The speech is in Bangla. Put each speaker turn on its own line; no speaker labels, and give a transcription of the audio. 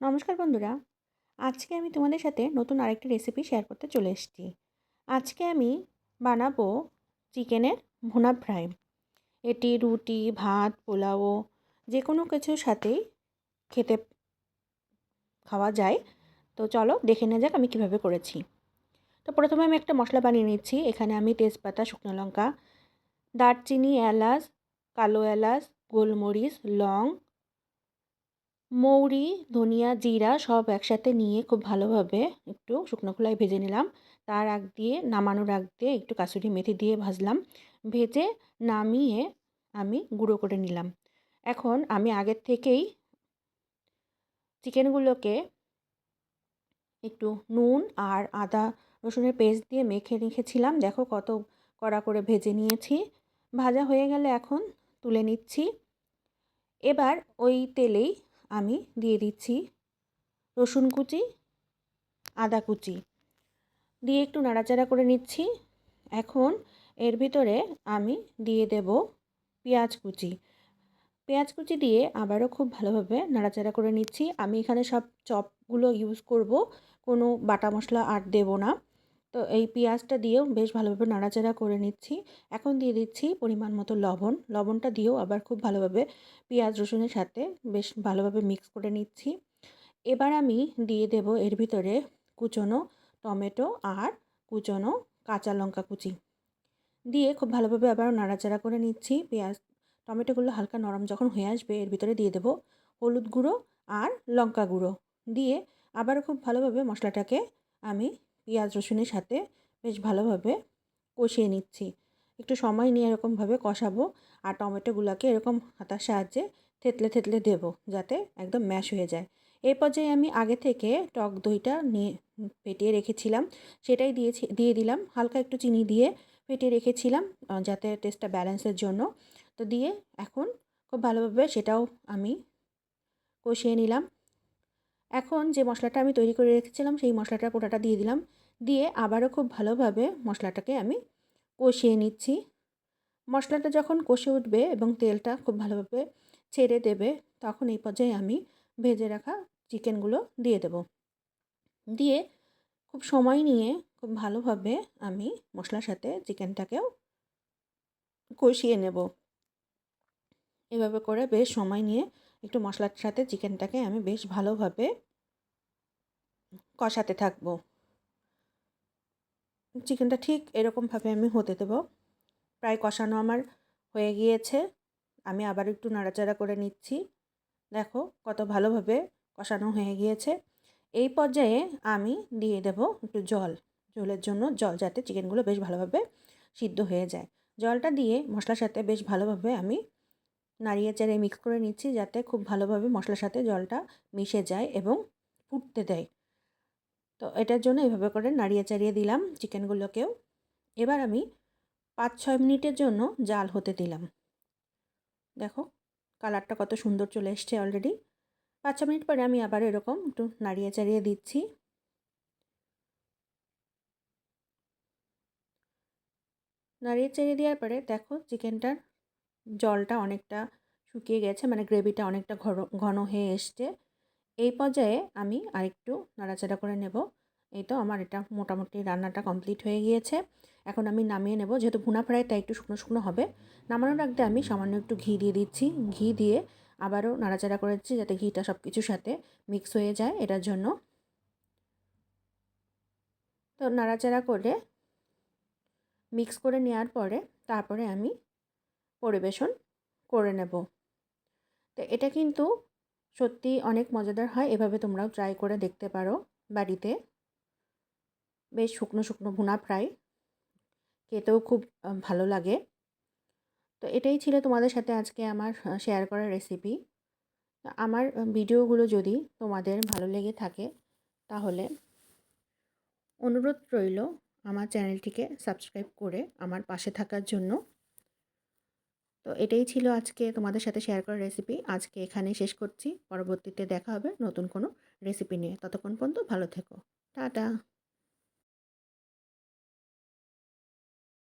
নমস্কার বন্ধুরা। আজকে আমি তোমাদের সাথে নতুন আরেকটি রেসিপি শেয়ার করতে চলে এসেছি। আজকে আমি বানাবো চিকেনের ভুনা ফ্রাই এটি রুটি, ভাত, পোলাও যে কোনো কিছুর সাথেই খেতে খাওয়া যায়। তো চলো দেখে নেওয়া যাক আমি কীভাবে করেছি। তো প্রথমে আমি একটা মশলা বানিয়ে নিচ্ছি। এখানে আমি তেজপাতা, শুকনো লঙ্কা, দারচিনি, এলাচ, কালো এলাচ, গোলমরিচ, লং মৌরি, ধনিয়া, জিরা সব একসাথে নিয়ে খুব ভালোভাবে একটু শুকনো খোলায় ভেজে নিলাম। তার আগ দিয়ে, নামানোর আগ দিয়ে একটু কাসুরি মেথি দিয়ে ভাজলাম। ভেজে নামিয়ে আমি গুঁড়ো করে নিলাম। এখন আমি আগের থেকেই চিকেনগুলোকে একটু নুন আর আদা, রসুনের পেস্ট দিয়ে মেখে রেখেছিলাম। দেখো কত কড়া করে ভেজে নিয়েছি। ভাজা হয়ে গেলে এখন তুলে নিচ্ছি। এবার ওই তেলেই আমি দিয়ে দিচ্ছি রসুন কুচি, আদা কুচি। দিয়ে একটু নাড়াচাড়া করে নিচ্ছি। এখন এর ভিতরে আমি দিয়ে দেব পেঁয়াজ কুচি। পেঁয়াজ কুচি দিয়ে আবারও খুব ভালোভাবে নাড়াচাড়া করে নিচ্ছি। আমি এখানে সব চপগুলো ইউজ করব, কোনো বাটা মশলা আর দেব না। তো এই পেঁয়াজটা দিয়েও বেশ ভালোভাবে নাড়াচাড়া করে নিচ্ছি। এখন দিয়ে দিচ্ছি পরিমাণ মতো লবণ। লবণটা দিয়েও আবার খুব ভালোভাবে পেঁয়াজ, রসুনের সাথে বেশ ভালোভাবে মিক্স করে নিচ্ছি। এবার আমি দিয়ে দেব এর ভিতরে কুচনো টমেটো আর কুচনো কাঁচা লঙ্কা কুচি। দিয়ে খুব ভালোভাবে আবার নাড়াচাড়া করে নিচ্ছি। পেঁয়াজ, টমেটোগুলো হালকা নরম যখন হয়ে আসবে, এর ভিতরে দিয়ে দেব হলুদ গুঁড়ো আর লঙ্কা গুঁড়ো। দিয়ে আবার খুব ভালোভাবে মশলাটাকে আমি পেঁয়াজ, রসুনের সাথে বেশ ভালোভাবে কষিয়ে নিচ্ছি। একটু সময় নিয়ে এরকমভাবে কষাবো আর টমেটোগুলোকে এরকম হাতার সাহায্যে থেতলে থেতলে দেব যাতে একদম ম্যাশ হয়ে যায়। এই পর্যায়ে আমি আগে থেকে টক দইটা নিয়ে ফেটিয়ে রেখেছিলাম। সেটাই দিয়েছি, দিয়ে দিলাম। হালকা একটু চিনি দিয়ে ফেটিয়ে রেখেছিলাম যাতে টেস্টটা ব্যালেন্সের জন্য। তো দিয়ে এখন খুব ভালোভাবে সেটাও আমি কষিয়ে নিলাম। এখন যে মশলাটা আমি তৈরি করে রেখেছিলাম, সেই মশলাটা পোটাটা দিয়ে দিলাম। দিয়ে আবারও খুব ভালোভাবে মশলাটাকে আমি কষিয়ে নিচ্ছি। মশলাটা যখন কষে উঠবে এবং তেলটা খুব ভালোভাবে ছেড়ে দেবে, তখন এই পর্যায়ে আমি ভেজে রাখা চিকেনগুলো দিয়ে দেব। দিয়ে খুব সময় নিয়ে খুব ভালোভাবে আমি মশলার সাথে চিকেনটাকেও কষিয়ে নেব। এভাবে করে বেশ সময় নিয়ে একটু মশলার সাথে চিকেনটাকে আমি বেশ ভালোভাবে কষাতে থাকব। চিকেনটা ঠিক এরকমভাবে আমি হতে দেবো। প্রায় কষানো আমার হয়ে গিয়েছে। আমি আবার একটু নাড়াচাড়া করে নিচ্ছি। দেখো কত ভালোভাবে কষানো হয়ে গিয়েছে। এই পর্যায়ে আমি দিয়ে দেব একটু জল। জলের জন্য জল যাতে চিকেনগুলো বেশ ভালোভাবে সিদ্ধ হয়ে যায়। জলটা দিয়ে মশলার সাথে বেশ ভালোভাবে আমি নাড়িয়ে চাড়িয়ে মিক্স করে নিচ্ছি যাতে খুব ভালোভাবে মশলার সাথে জলটা মিশে যায় এবং ফুটতে দেয়। তো এটার জন্য এভাবে করে নাড়িয়ে চাড়িয়ে দিলাম চিকেনগুলোকেও। এবার আমি পাঁচ ছয় মিনিটের জন্য জাল হতে দিলাম। দেখো, কালারটা কত সুন্দর চলে এসছে অলরেডি পাঁচ ছ মিনিট পরে আমি আবার এরকম একটু নাড়িয়ে চাড়িয়ে দিচ্ছি। নাড়িয়ে চাড়িয়ে দেওয়ার পরে দেখো চিকেনটার জলটা অনেকটা শুকিয়ে গেছে মানে গ্রেভিটা অনেকটা ঘন ঘন হয়ে এসছে। এই পর্যায়ে আমি আরেকটু নাড়াচাড়া করে নেব। এই তো আমার এটা মোটামুটি রান্নাটা কমপ্লিট হয়ে গিয়েছে। এখন আমি নামিয়ে নেব, যেহেতু ভুনা ফ্রাই, তাই একটু শুকনো শুকনো হবে। নামানোর আগে আমি সামান্য একটু ঘি দিয়ে দিচ্ছি। ঘি দিয়ে আবারও নাড়াচাড়া করে দিচ্ছি যাতে ঘিটা সব কিছুর সাথে মিক্স হয়ে যায় এটার জন্য। তো নাড়াচাড়া করে মিক্স করে নেওয়ার পরে তারপরে আমি পরিবেশন করে নেব। তো এটা কিন্তু সত্যি অনেক মজাদার হয়, এভাবে তোমরাও ট্রাই করে দেখতে পারো বাড়িতে। বেশ শুকনো শুকনো ভুনা ফ্রাই খেতেও খুব ভালো লাগে। তো এটাই ছিল তোমাদের সাথে আজকে আমার শেয়ার করা রেসিপি আমার ভিডিওগুলো যদি তোমাদের ভালো লেগে থাকে, তাহলে অনুরোধ রইল আমার চ্যানেলটিকে সাবস্ক্রাইব করে আমার পাশে থাকার জন্য। তো এটাই ছিল আজকে তোমাদের সাথে শেয়ার করা রেসিপি আজকে এখানে শেষ করছি। পরবর্তীতে দেখা হবে নতুন কোনো রেসিপি নিয়ে। ততক্ষণ পর্যন্ত ভালো থেকো। টাটা।